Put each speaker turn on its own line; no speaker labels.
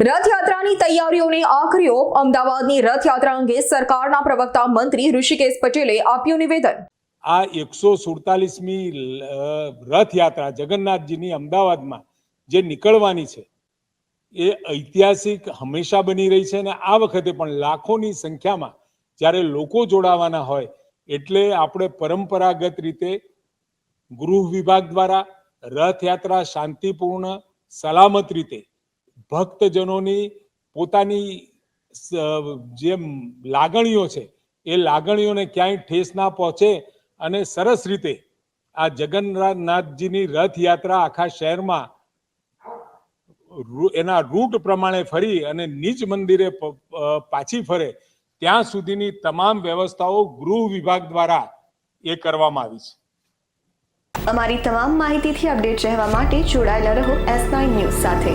રથયાત્રાની તૈયારીઓને આખરી ઓપ અમદાવાદની રથયાત્રા અંગે સરકારના પ્રવક્તા મંત્રી ઋષિકેશ પટેલે આપ્યું નિવેદન.
આ એકસો સુડતાલીસમી રથયાત્રા જગન્નાથજીની અમદાવાદમાં જે નીકળવાની છે, એ ઐતિહાસિક હંમેશા બની રહી છે અને આ વખતે પણ લાખોની સંખ્યામાં જ્યારે લોકો જોડાવાના હોય એટલે આપણે પરંપરાગત રીતે ગૃહ વિભાગ દ્વારા રથયાત્રા શાંતિપૂર્ણ, સલામત રીતે ભક્તજનોની પોતાની જે લાગણીઓ છે, એ લાગણીઓને ક્યાંય ઠેસ ના પહોંચે અને સરસ રીતે આ જગન્નાથજીની રથયાત્રા આખા શહેરમાં એના રૂટ પ્રમાણે ફરી અને નિજ મંદિરે પાછી ફરે, ત્યાં સુધીની તમામ વ્યવસ્થાઓ ગૃહ વિભાગ દ્વારા એ કરવામાં આવી છે.
અમારી તમામ માહિતીથી અપડેટ રહેવા માટે જોડાયેલા રહો એસ નાઇન ન્યૂઝ સાથે.